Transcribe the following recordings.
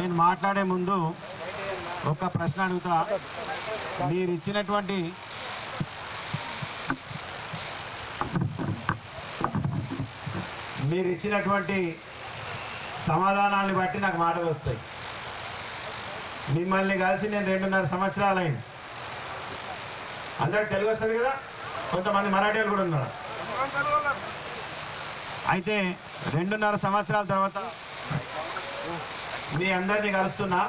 నేను మాట్లాడే ముందు ఒక ప్రశ్న అడుగుతా. మీరు ఇచ్చినటువంటి మీరు ఇచ్చినటువంటి సమాధానాన్ని బట్టి నాకు మాటలు వస్తాయి. మిమ్మల్ని కలిసి నేను రెండున్నర సంవత్సరాలు అయింది అందరికి తెలుగు వస్తుంది కదా? కొంతమంది మరాఠీలు కూడా ఉన్నారు. అయితే రెండున్నర సంవత్సరాల తర్వాత మీ అందరినీ కలుస్తున్నా.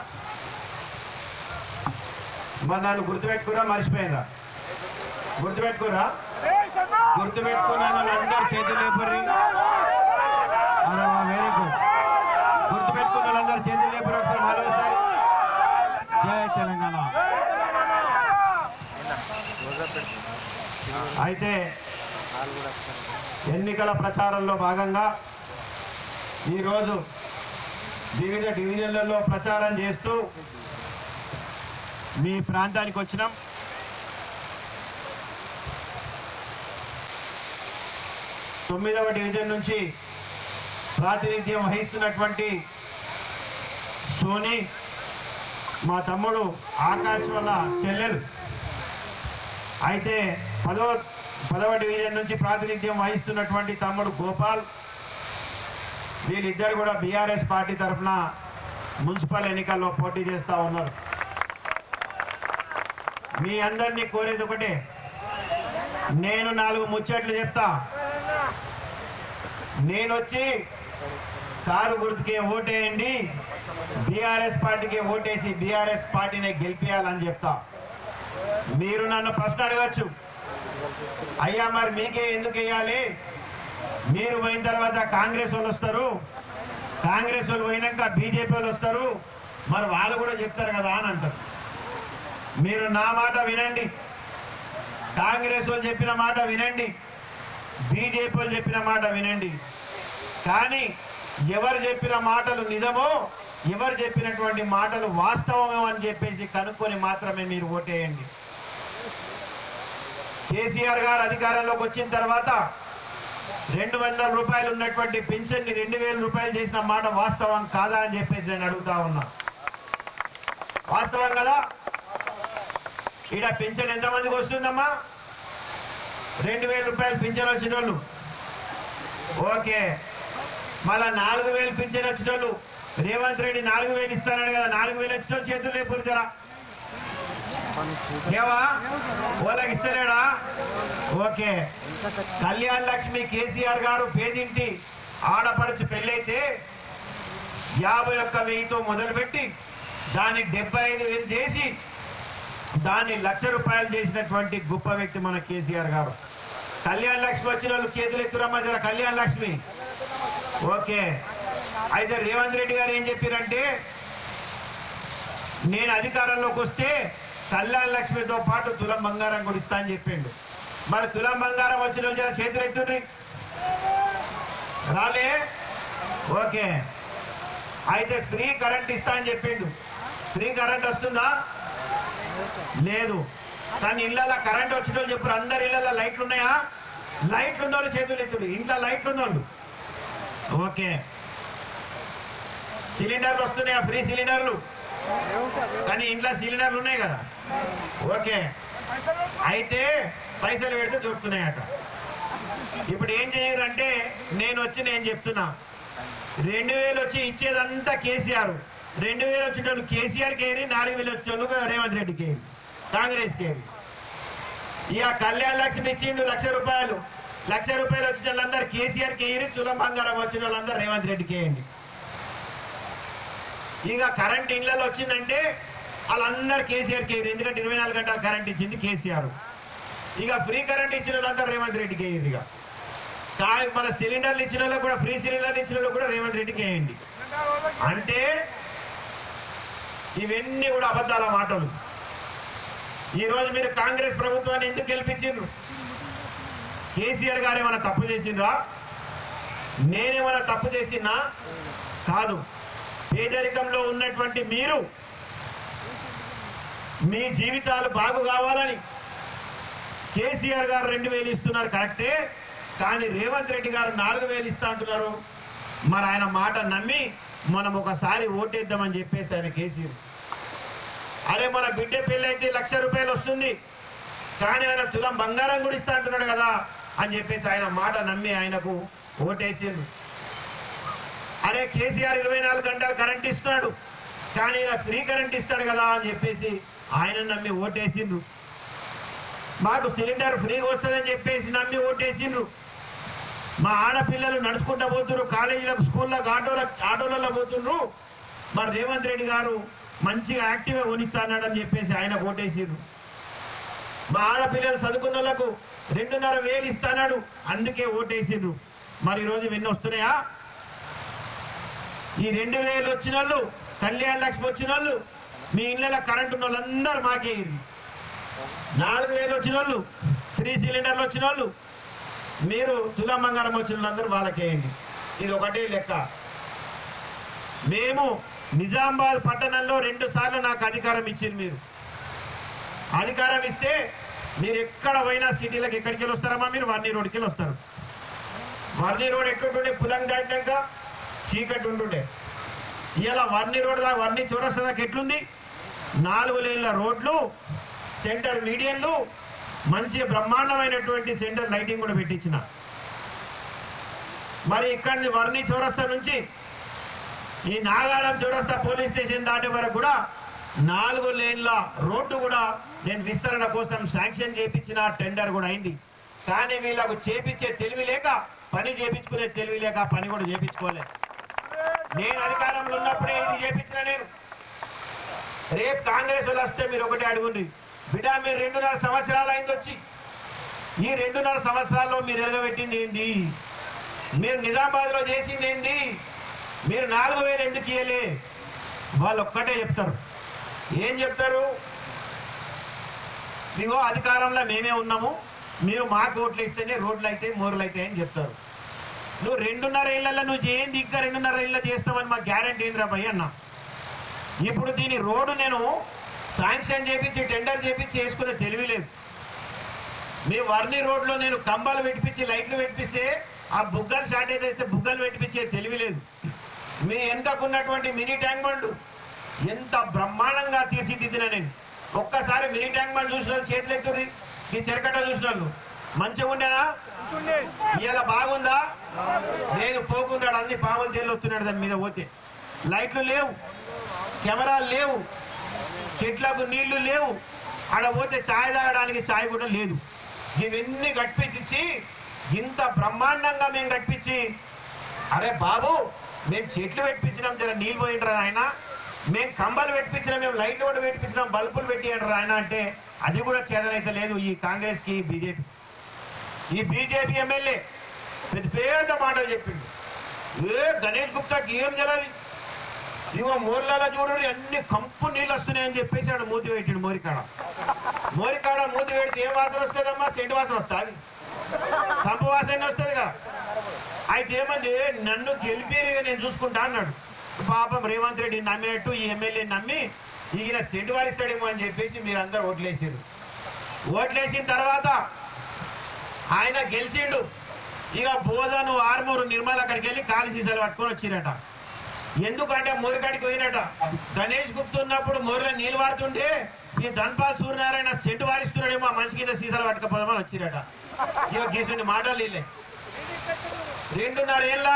మరి నన్ను గుర్తుపెట్టుకురా మర్చిపోయినరా? గుర్తుపెట్టుకురా? గుర్తుపెట్టుకున్న వాళ్ళందరూ చేతులు లేపుర్రి. అరే వెరీ గుడ్. గుర్తుపెట్టుకున్న వాళ్ళందరూ చేతులు లేపరు ఒకసారి ఆలోచిస్తారు జయ తెలంగాణ. అయితే ఎన్నికల ప్రచారంలో భాగంగా ఈరోజు వివిధ డివిజన్లలో ప్రచారం చేస్తూ మీ ప్రాంతానికి వచ్చినాం. తొమ్మిదవ డివిజన్ నుంచి ప్రాతినిధ్యం వహిస్తున్నటువంటి సోని మా తమ్ముడు ఆకాశ్ వల్ల చెల్లెలు. అయితే పదో పదవ డివిజన్ నుంచి ప్రాతినిధ్యం వహిస్తున్నటువంటి తమ్ముడు గోపాల్. వీళ్ళిద్దరు కూడా బీఆర్ఎస్ పార్టీ తరఫున మున్సిపల్ ఎన్నికల్లో పోటీ చేస్తూ ఉన్నారు. మీ అందరినీ కోరేది ఒకటే నేను నాలుగు ముచ్చట్లు చెప్తా. నేను వచ్చి కారు గుర్తుకే ఓటేయండి బీఆర్ఎస్ పార్టీకి ఓటేసి బీఆర్ఎస్ పార్టీని గెలిపించాలని చెప్తా. మీరు నన్ను ప్రశ్న అడగచ్చు. అయ్యా మరి మీకే ఎందుకు వేయాలి? మీరు పోయిన తర్వాత కాంగ్రెస్ వాళ్ళు వస్తారు. కాంగ్రెస్ వాళ్ళు పోయినాక బీజేపీ వాళ్ళు వస్తారు. మరి వాళ్ళు కూడా చెప్తారు కదా అని అంటారు. మీరు నా మాట వినండి. కాంగ్రెస్ వాళ్ళు చెప్పిన మాట వినండి. బీజేపీ వాళ్ళు చెప్పిన మాట వినండి. కానీ ఎవరు చెప్పిన మాటలు నిజమో ఎవరు చెప్పినటువంటి మాటలు వాస్తవమో అని చెప్పేసి కనుక్కొని మాత్రమే మీరు ఓటేయండి. కేసీఆర్ గారు అధికారంలోకి వచ్చిన తర్వాత రెండు వందల రూపాయలు ఉన్నటువంటి పెన్షన్ని రెండు వేల రూపాయలు చేసిన మాట వాస్తవం కాదా అని చెప్పేసి నేను అడుగుతా ఉన్నా. వాస్తవం కదా? ఈడ పెన్షన్ ఎంతమందికి వస్తుందమ్మా? రెండు వేల రూపాయలు పింఛన్ వచ్చిన వాళ్ళు ఓకే. మళ్ళా నాలుగు వేలు పింఛన్ వచ్చిన వాళ్ళు రేవంత్ రెడ్డి నాలుగు వేలు ఇస్తానని కదా నాలుగు వేలు వచ్చిన వాళ్ళు చేతులు లేపురు ఏవా? వాళ్ళకి ఇస్తలేడా? ఓకే. కళ్యాణ్ లక్ష్మి కేసీఆర్ గారు పేదింటి ఆడపడుచు పెళ్ళైతే యాభై ఒక్క వెయ్యితో మొదలుపెట్టి దాన్ని డెబ్బై ఐదు వేలు చేసి దాన్ని లక్ష రూపాయలు చేసినటువంటి గొప్ప వ్యక్తి మన కేసీఆర్ గారు. కళ్యాణ్ లక్ష్మి వచ్చిన వాళ్ళు చేతులు ఎత్తురమ్మా జర కళ్యాణ్ లక్ష్మి. ఓకే. అయితే రేవంత్ రెడ్డి గారు ఏం చెప్పారంటే నేను అధికారంలోకి వస్తే కళ్యాణ్ లక్ష్మితో పాటు తులం బంగారం కూడా ఇస్తా అని చెప్పిండు. మరి తులం బంగారం వచ్చిన రోజున జర చేతులు ఎత్తుండ్రి రాలే? ఓకే. అయితే ఫ్రీ కరెంట్ ఇస్తా అని చెప్పిండు. ఫ్రీ కరెంట్ వస్తుందా? లేదు. కానీ ఇళ్ళ కరెంట్ వచ్చిన వాళ్ళు చెప్పారు అందరి ఇళ్ళల్లో లైట్లు ఉన్నాయా? లైట్లు ఉన్నోళ్ళు చేతులు ఎత్తుడు ఇంట్లో లైట్లు ఉన్నోళ్ళు ఓకే. సిలిండర్లు వస్తున్నాయా? ఫ్రీ సిలిండర్లు? కానీ ఇంట్లో సిలిండర్లు ఉన్నాయి కదా. ఓకే. అయితే పైసలు పెడితే దొరుకుతున్నాయట. ఇప్పుడు ఏం చేయరంటే నేను వచ్చి నేను చెప్తున్నా. రెండు వేలు వచ్చి ఇచ్చేదంతా కేసీఆర్. రెండు వేలు వచ్చేటోళ్ళు కేసీఆర్ కేరి నాలుగు వేలు వచ్చిన రేవంత్ రెడ్డికి కేరి కాంగ్రెస్ కేరి ఇక కళ్యాణ్ లక్ష్మి ఇచ్చిండు లక్ష రూపాయలు. లక్ష రూపాయలు వచ్చిన వాళ్ళందరూ కేసీఆర్ కేరి తులం బంగారం వచ్చిన వాళ్ళందరూ రేవంత్ రెడ్డి కేయండి ఇక కరెంట్ ఇళ్ళలో వచ్చిందంటే వాళ్ళందరూ కేసీఆర్ కేరు ఎందుకంటే ఇరవై నాలుగు గంటల కరెంట్ ఇచ్చింది కేసీఆర్. ఇక ఫ్రీ కరెంట్ ఇచ్చిన వాళ్ళంతా రేవంత్ రెడ్డికి వేయండి ఇక. మన సిలిండర్లు ఇచ్చిన వాళ్ళకి కూడా ఫ్రీ సిలిండర్లు ఇచ్చిన వాళ్ళకి కూడా రేవంత్ రెడ్డికి వేయండి అంటే ఇవన్నీ కూడా అబద్ధాల మాటలు. ఈరోజు మీరు కాంగ్రెస్ ప్రభుత్వాన్ని ఎందుకు గెలిపించిండ్రు? కేసీఆర్ గారు ఏమైనా తప్పు చేసిండ్రా? నేనేమైనా తప్పు చేసినా కాదు. పేదరికంలో ఉన్నటువంటి మీరు మీ జీవితాలు బాగు కావాలని కేసీఆర్ గారు రెండు వేలు ఇస్తున్నారు కరెక్టే. కానీ రేవంత్ రెడ్డి గారు నాలుగు వేలు ఇస్తా అంటున్నారు. మరి ఆయన మాట నమ్మి మనం ఒకసారి ఓటేద్దామని చెప్పేసి ఆయన కేసీఆర్. అరే మన బిడ్డ పెళ్ళైతే లక్ష రూపాయలు వస్తుంది. కానీ ఆయన తులం బంగారం కూడా ఇస్తా అంటున్నాడు కదా అని చెప్పేసి ఆయన మాట నమ్మి ఆయనకు ఓటేసిండు. అరే కేసీఆర్ ఇరవై నాలుగు గంటలు కరెంట్ ఇస్తున్నాడు. కానీ ఫ్రీ కరెంట్ ఇస్తాడు కదా అని చెప్పేసి ఆయన నమ్మి ఓటేసిండ్రు. మాకు సిలిండర్ ఫ్రీగా వస్తుందని చెప్పేసి నమ్మి ఓటేసిండ్రు. మా ఆడపిల్లలు నడుచుకుంటూ పోతున్నారు కాలేజీలకు స్కూళ్ళకు ఆటోలకు ఆటోలలో పోతున్నారు. మరి రేవంత్ రెడ్డి గారు మంచిగా యాక్టివ్గా కొనిస్తానని చెప్పేసి ఆయన ఓటేసిండ్రు. మా ఆడపిల్లలు చదువుకున్న వాళ్ళకు రెండున్నర వేలు ఇస్తానాడు అందుకే ఓటేసిండ్రు. మరి ఈరోజు ఇవన్నీ వస్తున్నాయా? ఈ రెండు వేలు వచ్చిన వాళ్ళు కళ్యాణ లక్ష్మి వచ్చిన వాళ్ళు మీ ఇళ్ళ కరెంట్ ఉన్న వాళ్ళందరూ మాకే నాలుగు వేలు వచ్చిన వాళ్ళు త్రీ సిలిండర్లు వచ్చిన వాళ్ళు మీరు తులా బంగారం వచ్చిన వాళ్ళందరూ వాళ్ళకేయండి ఇది ఒకటే లెక్క. మేము నిజామాబాద్ పట్టణంలో రెండు సార్లు నాకు అధికారం ఇచ్చింది మీరు. అధికారం ఇస్తే మీరు ఎక్కడ పోయినా సిటీలకు ఎక్కడికి వెళ్ళి వస్తారమ్మా మీరు? వర్ణి రోడ్కి వెళ్ళి వస్తారు. వర్ణి రోడ్ ఎట్టుంటుండే పులం దాటినాక చీకటి ఉంటుండే. ఇలా వర్ణి రోడ్ దాకా వర్ణి చౌరస్తా దాకా ఎట్లుంది? నాలుగు లేన్ల రోడ్లు సెంటర్ మీడియన్లు మంచి బ్రహ్మాండమైనటువంటి సెంటర్ లైటింగ్ కూడా పెట్టించిన. మరి ఇక్కడిని వర్ణి చౌరస్తా నుంచి ఈ నాగారం చౌరస్తా పోలీస్ స్టేషన్ దాటి వరకు కూడా నాలుగు లేన్ల రోడ్డు కూడా నేను విస్తరణ కోసం శాంక్షన్ చేపించిన టెండర్ కూడా అయింది. కానీ వీళ్ళకు చేపించే తెలివి లేక పని చేపించుకునే తెలివి లేక పని కూడా చేపించుకోలేదు నేను అధికారంలో ఉన్నప్పుడే ఇది చేపించిన నేను. రేపు కాంగ్రెస్ వాళ్ళు వస్తే మీరు ఒకటే అడుగుండ్రి. బిడ్డ మీరు రెండున్నర సంవత్సరాలు అయింది వచ్చి. ఈ రెండున్నర సంవత్సరాల్లో మీరు ఎరగబెట్టింది ఏంది? మీరు నిజామాబాద్లో చేసింది ఏంది? మీరు నాలుగు వేలు ఎందుకు ఇయ్యలే? వాళ్ళు ఒక్కటే చెప్తారు. ఏం చెప్తారు? ఇదిగో అధికారంలో మేమే ఉన్నాము. మీరు మాకు ఓట్లు ఇస్తేనే రోడ్లు అయితే మోర్లు అయితే అని చెప్తారు. నువ్వు రెండున్నర ఏళ్ళల్లో నువ్వు చేయండి ఇంకా రెండున్నర ఏళ్ళ చేస్తావని మా గ్యారంటీ ఏంద్రా భయ్ అన్న. ఇప్పుడు దీని రోడ్డు నేను శాంక్షన్ చేపించి టెండర్ చేపించి వేసుకునే తెలివి లేదు. మీ వర్ణి రోడ్లో నేను కంబాలు పెట్టించి లైట్లు పెట్టిస్తే ఆ బుగ్గలు షార్టేజ్ అయితే బుగ్గలు పెట్టించే తెలివి లేదు. మీ వెనుకకున్నటువంటి మినీ ట్యాంక్ బండ్ ఎంత బ్రహ్మాండంగా తీర్చిదిద్దిన నేను. ఒక్కసారి మినీ ట్యాంక్ బండ్ చూసిన వాళ్ళు చేతులు ఎత్తుర్రి ఈ చెరకట్ట చూసిన వాళ్ళు. మంచిగా ఉండేనా? ఇలా బాగుందా? నేను పోకున్నాడు అన్ని పాములు తేలొస్తున్నాడు దాని మీద పోతే. లైట్లు లేవు. కెమెరాలు లేవు. చెట్లకు నీళ్ళు లేవు. ఆడ పోతే ఛాయ్ తాగడానికి ఛాయ్ కూడా లేదు. ఇవన్నీ కట్టించి ఇంత బ్రహ్మాండంగా మేము కట్టించి అరే బాబు మేము చెట్లు పెట్టించినాం జర నీళ్ళు పోయిండ్రా ఆయన మేము కంబలు పెట్టించినాం మేము లైట్లు కూడా పెట్టించినాం బల్బులు పెట్టిండ్రా ఆయన అంటే అది కూడా చేదనైతే లేదు ఈ కాంగ్రెస్కి బీజేపీ ఈ బీజేపీ ఎమ్మెల్యే పెద్ద పేద మాటలు చెప్పిండు. ఏ గణేష్ గుప్తాకి ఏం తెలియదు ఇవో మోర్లలో చూడు అన్ని కంపు నీళ్ళు వస్తున్నాయని చెప్పేసి ఆడు మూతి పెట్టిండు మోరికాడ. మోరికాడ మూతి పెడితే ఏ వాసన వస్తుందమ్మా? సెంటు వాసన వస్తుంది. కంపు వాసన వస్తుందిగా? అయితే ఏమంది? నన్ను గెలిపేరిగా నేను చూసుకుంటా అన్నాడు. పాపం రేవంత్ రెడ్డి నమ్మినట్టు ఈ ఎమ్మెల్యే నమ్మి ఈయన సెంటు వారిస్తాడేమో అని చెప్పేసి మీరందరూ ఓట్లేసారు. ఓట్లేసిన తర్వాత ఆయన గెలిచిండు. ఇక బోధను ఆర్మూరు నిర్మల్ అక్కడికి వెళ్ళి కాలి సీసాలు పట్టుకొని వచ్చిరట. ఎందుకంటే మోరికాడికి పోయినట. గణేష్ గుప్త ఉన్నప్పుడు మోరిలో నీళ్ళు వాడుతుంటే ఈ ధన్పాల్ సూర్యనారాయణ సెంటు వారిస్తున్నాడేమో ఆ మనిషి కింద సీసాలు పట్టుకపోదామని వచ్చిరట. ఇక గీసుని మాటలు వీళ్ళే రెండున్నర ఏళ్ళ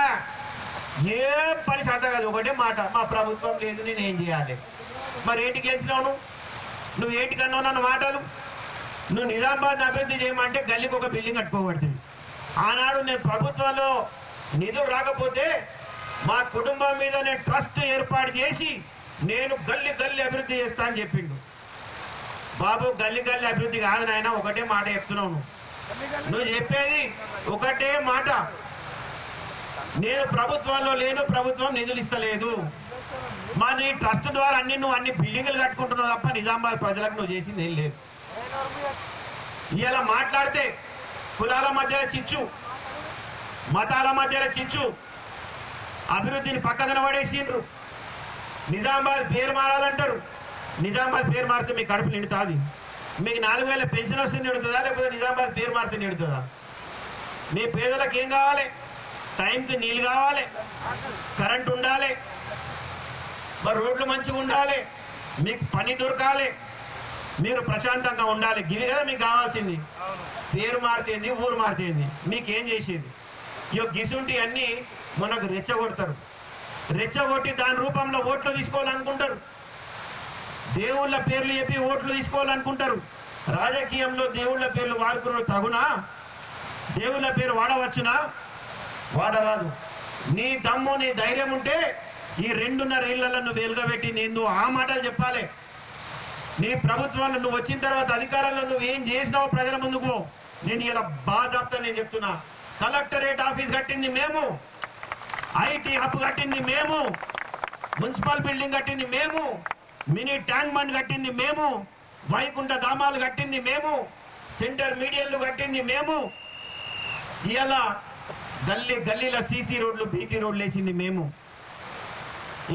ఏ పని శాత కాదు. ఒకటే మాట మా ప్రభుత్వం లేదు నేను ఏం చేయాలి? మరి ఏంటి గెలిచినావు నువ్వు? నువ్వు ఏంటికన్నావు నన్ను మాటలు? నువ్వు నిజామాబాద్ అభివృద్ధి చేయమంటే గల్లీకి ఒక బిల్డింగ్ కట్టుకోబడుతుంది ఆనాడు నేను ప్రభుత్వంలో నిధులు రాకపోతే మా కుటుంబం మీద నేను ట్రస్ట్ ఏర్పాటు చేసి నేను గల్లి గల్లి అభివృద్ధి చేస్తా అని చెప్పిండు. బాబు గల్లి గల్లి అభివృద్ధి కాదు నాయన ఒకటే మాట చెప్తున్నావు నువ్వు. చెప్పేది ఒకటే మాట. నేను ప్రభుత్వంలో లేను ప్రభుత్వం నిధులు ఇస్తలేదు. మా నీ ట్రస్ట్ ద్వారా అన్ని నువ్వు అన్ని బిల్డింగ్లు కట్టుకుంటున్నావు తప్ప నిజామాబాద్ ప్రజలకు నువ్వు చేసింది ఏం లేదు. ఇలా మాట్లాడితే కులాల మధ్యలో చిచ్చు మతాల మధ్యలో చిచ్చు అభివృద్ధిని పక్కన పడేసిండ్రు. నిజామాబాద్ పేరు మారాలంటారు. నిజామాబాద్ పేరు మారితే మీ కడుపు నిండుతుంది. మీకు నాలుగు వేల పెన్షన్ వస్తే నిండుతుందా? లేకపోతే నిజామాబాద్ పేరు మారితే నిండుతుందా? మీ పేదలకు ఏం కావాలి? టైంకి నీళ్ళు కావాలి. కరెంట్ ఉండాలి. మరి రోడ్లు మంచిగా ఉండాలి. మీకు పని దొరకాలి. మీరు ప్రశాంతంగా ఉండాలి. గివి కదా మీకు కావాల్సింది. పేరు మారితేంది ఊరు మారితేంది మీకేం చేసేది? ఇక గిసుంటి అన్ని మనకు రెచ్చగొడతారు. రెచ్చగొట్టి దాని రూపంలో ఓట్లు తీసుకోవాలనుకుంటారు. దేవుళ్ళ పేర్లు చెప్పి ఓట్లు తీసుకోవాలనుకుంటారు. రాజకీయంలో దేవుళ్ళ పేర్లు వాడుకున్న తగునా? దేవుళ్ళ పేరు వాడవచ్చునా? వాడరాదు. నీ దమ్ము నీ ధైర్యం ఉంటే ఈ రెండున్నర ఇళ్ళలో నువ్వు వెలుగబెట్టింది ఏందో ఆ మాటలు చెప్పాలి. నీ ప్రభుత్వంలో నువ్వు వచ్చిన తర్వాత అధికారంలో నువ్వు ఏం చేసినావో ప్రజల ముందుకు నేను ఇలా బాధాప్తా నేను చెప్తున్నా. కలెక్టరేట్ ఆఫీస్ కట్టింది మేము. ఐటీ హబ్ కట్టింది మేము. మున్సిపల్ బిల్డింగ్ కట్టింది మేము. మినీ ట్యాంక్ బండ్ కట్టింది మేము. వైకుంఠ ధామాలు కట్టింది మేము. సెంటర్ మీడియన్లు కట్టింది మేము. ఇలా గల్లీ గల్లీల సీసీ రోడ్లు బీటీ రోడ్లు వేసింది మేము.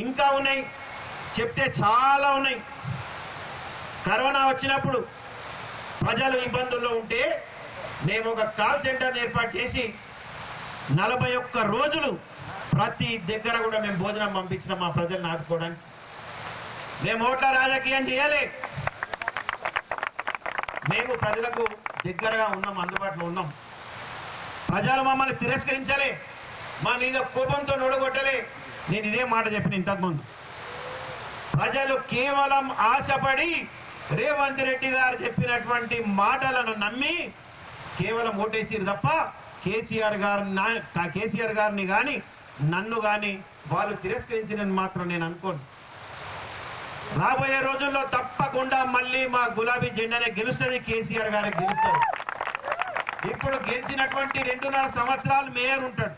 ఇంకా ఉన్నాయి. చెప్తే చాలా ఉన్నాయి. కరోనా వచ్చినప్పుడు ప్రజలు ఇబ్బందుల్లో ఉంటే మేము ఒక కాల్ సెంటర్ని ఏర్పాటు చేసి నలభై ఒక్క రోజులు ప్రతి దగ్గర కూడా మేము భోజనం పంపించిన మా ప్రజలను ఆదుకోవడానికి. మేము ఓట్ల రాజకీయం చేయాలి. మేము ప్రజలకు దగ్గరగా ఉన్నాం అందుబాటులో ఉన్నాం. ప్రజలు మమ్మల్ని తిరస్కరించాలి. మా మీద కోపంతో నొడగొట్టలే. నేను ఇదే మాట చెప్పిన ఇంతకుముందు. ప్రజలు కేవలం ఆశపడి రేవంత్ రెడ్డి గారు చెప్పినటువంటి మాటలను నమ్మి కేవలం ఓటేసిరు తప్ప కేసీఆర్ గారు కేసీఆర్ గారిని కానీ నన్ను కానీ వాళ్ళు తిరస్కరించినని మాత్రం నేను అనుకోను. రాబోయే రోజుల్లో తప్పకుండా మళ్ళీ మా గులాబీ జెండానే గెలుస్తుంది కేసీఆర్ గారే గెలుస్తారు. ఇప్పుడు గెలిచినటువంటి రెండున్నర సంవత్సరాలు మేయర్ ఉంటాడు.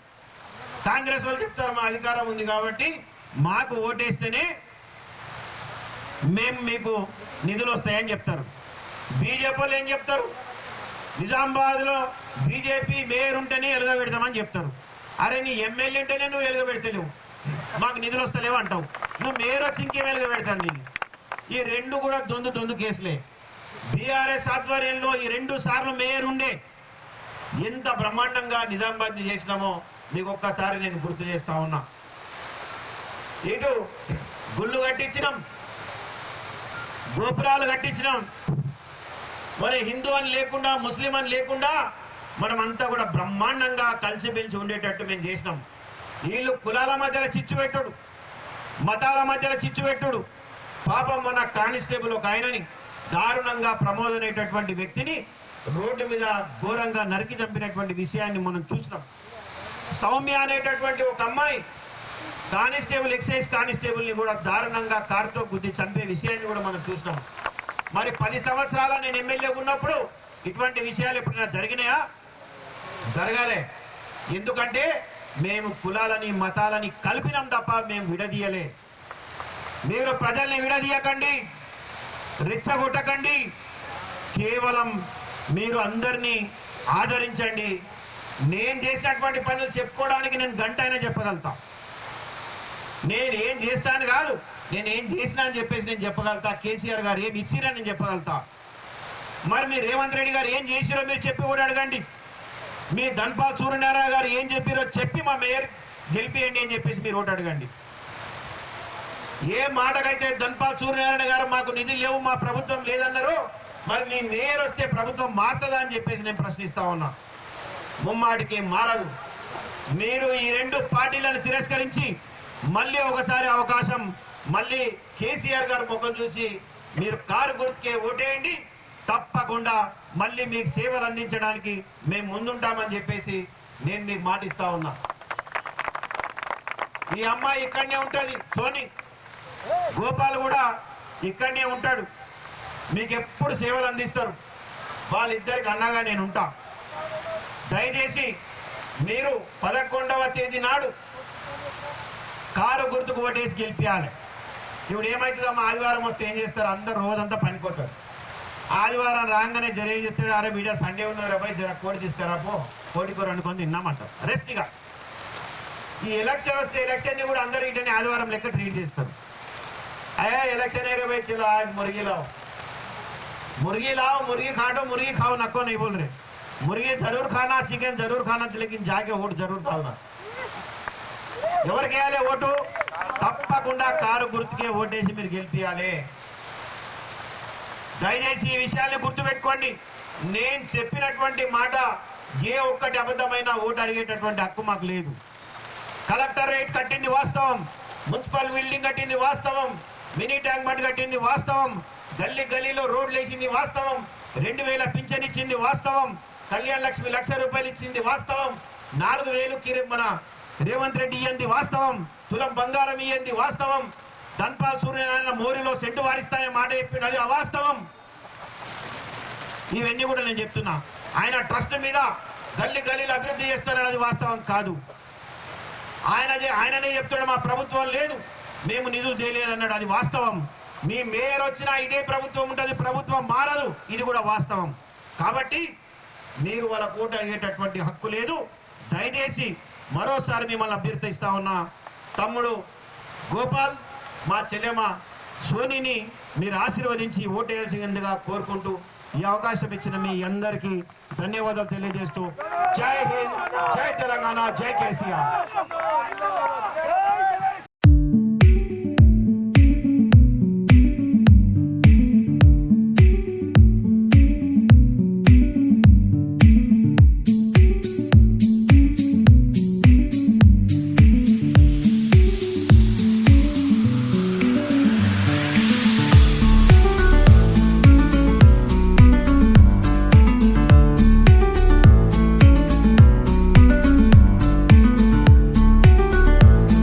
కాంగ్రెస్ వాళ్ళు చెప్తారు మా అధికారం ఉంది కాబట్టి మాకు ఓటేస్తేనే మేము మీకు నిధులు వస్తాయని చెప్తారు. బీజేపీ వాళ్ళు ఏం చెప్తారు? నిజామాబాద్లో బీజేపీ మేయర్ ఉంటేనే ఎలుగబెడతామని చెప్తారు. అరే నీ ఎమ్మెల్యే ఉంటేనే నువ్వు ఎలుగబెడతలేవు మాకు నిధులు వస్తలేవు అంటావు. నువ్వు మేయర్ వచ్చి ఇంకేం ఎలుగబెడతాను నీ ఈ రెండు కూడా దొందు దొందు కేసులే. బీఆర్ఎస్ ఆధ్వర్యంలో ఈ రెండు సార్లు మేయర్ ఉండే. ఎంత బ్రహ్మాండంగా నిజామాబాద్ చేసినామో మీకు ఒక్కసారి నేను గుర్తు చేస్తా ఉన్నా. ఇటు గుళ్ళు కట్టించినాం. గోపురాలు కట్టించినాం. మరి హిందూ అని లేకుండా ముస్లిం అని లేకుండా మనం అంతా కూడా బ్రహ్మాండంగా కలిసిమెలిసి ఉండేటట్టు మేము చేసినాం. వీళ్ళు కులాల మధ్యలో చిచ్చు పెట్టుడు మతాల మధ్యలో చిచ్చు పెట్టుడు. పాపం మన కానిస్టేబుల్ ఒక ఆయనని దారుణంగా ప్రమోద్ అనేటటువంటి వ్యక్తిని రోడ్డు మీద ఘోరంగా నరికి చంపినటువంటి విషయాన్ని మనం చూసినాం. సౌమ్య అనేటటువంటి ఒక అమ్మాయి కానిస్టేబుల్ ఎక్సైజ్ కానిస్టేబుల్ని కూడా దారుణంగా కారుతో గుద్ది చంపే విషయాన్ని కూడా మనం చూసినాం. మరి పది సంవత్సరాల నేను ఎమ్మెల్యే ఉన్నప్పుడు ఇటువంటి విషయాలు ఎప్పుడైనా జరిగినాయా? జరగాలే. ఎందుకంటే మేము కులాలని మతాలని కలిపినాం తప్ప మేము విడదీయలే. మీరు ప్రజల్ని విడదీయకండి రెచ్చగొట్టకండి. కేవలం మీరు అందరినీ ఆదరించండి. నేను చేసినటువంటి పనులు చెప్పుకోవడానికి నేను గంట అయినా చెప్పగలుగుతాను నేను ఏం చేస్తాను కాదు. నేను ఏం చేసినా అని చెప్పేసి నేను చెప్పగలుగుతా. కేసీఆర్ గారు ఏం ఇచ్చినా నేను చెప్పగలుగుతా. మరి మీరు రేవంత్ రెడ్డి గారు ఏం చేసిరో మీరు చెప్పి కూడా అడగండి. మీ ధన్పాల్ సూర్యనారాయణ గారు ఏం చెప్పిరో చెప్పి మా మేయర్ గెలిపియండి అని చెప్పేసి మీరు ఓటు అడగండి. ఏ మాటకైతే ధన్పాల్ సూర్యనారాయణ గారు మాకు నిధులు లేవు మా ప్రభుత్వం లేదన్నారు మరి నీ మేయర్ వస్తే ప్రభుత్వం మారుతుందా అని చెప్పేసి నేను ప్రశ్నిస్తా ఉన్నా. ముమ్మాటికి మారదు. మీరు ఈ రెండు పార్టీలను తిరస్కరించి మళ్ళీ ఒకసారి అవకాశం మళ్ళీ కేసీఆర్ గారు ముఖం చూసి మీరు కారు గుర్తుకే ఓటేయండి తప్పకుండా మళ్ళీ మీకు సేవలు అందించడానికి మేము ముందుంటామని చెప్పేసి నేను మీకు మాటిస్తా ఉన్నా. ఈ అమ్మాయి ఇక్కడనే ఉంటుంది సోని. గోపాల్ కూడా ఇక్కడనే ఉంటాడు. మీకు ఎప్పుడు సేవలు అందిస్తారు? వాళ్ళిద్దరికి అన్నగా నేను ఉంటా. దయచేసి మీరు పదకొండవ తేదీ నాడు కారు గుర్తుకు ఓటేసి గెలిపించాలి ఇప్పుడు ఏమవుతుందమ్మా ఆదివారం వస్తే ఏం చేస్తారు అందరు రోజంతా పనిపోతారు ఆదివారం రాగానే జర ఏం చెప్తాడు అరే వీడియో సండే ఉన్నది రా జర కోడి తీసుకురా పో కోడి కూర అనుకొని తిన్నామంటారు రెస్ట్గా ఈ ఎలక్షన్ వస్తే ఎలక్షన్ ని కూడా అందరూ ఇటనే ఆదివారం లెక్క ట్రీట్ చేస్తారు అయ్యా ఎలక్షన్ है रे भाई चलो आज मुर्गी लाओ मुर्गी लाओ मुर्गी काटो मुर्गी खाओ नको नहीं बोल रहे मुर्गी जरूर खाना चिकन जरूर खाना लेकिन जाके वोट जरूर डालना ఎవరికి వేయాలి ఓటు? తప్పకుండా కారు గుర్తుకే ఓటేసి మీరు గెలిపించాలి దయచేసి ఈ విషయాన్ని గుర్తుపెట్టుకోండి. నేను చెప్పినటువంటి మాట ఏ ఒక్కటి అబద్ధమైన ఓటు అడిగేటటువంటి హక్కు మాకు లేదు. కలెక్టర్ రేట్ కట్టింది వాస్తవం. మున్సిపల్ బిల్డింగ్ కట్టింది వాస్తవం. మినీ ట్యాంక్ బండ్ కట్టింది వాస్తవం. గల్లీ గల్లీలో రోడ్లు వేసింది వాస్తవం. రెండు వేల పింఛన్ ఇచ్చింది వాస్తవం. కళ్యాణ్ లక్ష్మి లక్ష రూపాయలు ఇచ్చింది వాస్తవం. నాలుగు వేలు కిరి మన రేవంత్ రెడ్డి ఇయ్యంది వాస్తవం తులం బంగారం ఇయ్యంది వాస్తవం ధన్పాల్ సూర్యనారాయణ మోరిలో సెంటు వారిస్తానే మాట చెప్పిండు అది అవాస్తవం. ఇవన్నీ కూడా నేను చెప్తున్నా. ఆయన ట్రస్ట్ మీద గల్లి గల్లీలు అభివృద్ధి చేస్తారన్నది వాస్తవం కాదు. ఆయన ఆయననే చెప్తున్నాడు మా ప్రభుత్వం లేదు మేము నిధులు చేయలేదు అన్నాడు అది వాస్తవం. మీ మేయర్ వచ్చినా ఇదే ప్రభుత్వం ఉంటుంది ప్రభుత్వం మారదు ఇది కూడా వాస్తవం. కాబట్టి మీరు వాళ్ళ కోట అయ్యేటటువంటి హక్కు లేదు. దయచేసి మరోసారి మిమ్మల్ని అభ్యర్థిస్తా ఉన్నా తమ్ముడు గోపాల్ మా చెల్లెమ్మ సోనిని మీరు ఆశీర్వదించి ఓటేయాల్సిందిగా కోరుకుంటూ ఈ అవకాశం ఇచ్చిన మీ అందరికీ ధన్యవాదాలు తెలియజేస్తూ జై హింద్ జై తెలంగాణ జై కేసీఆర్.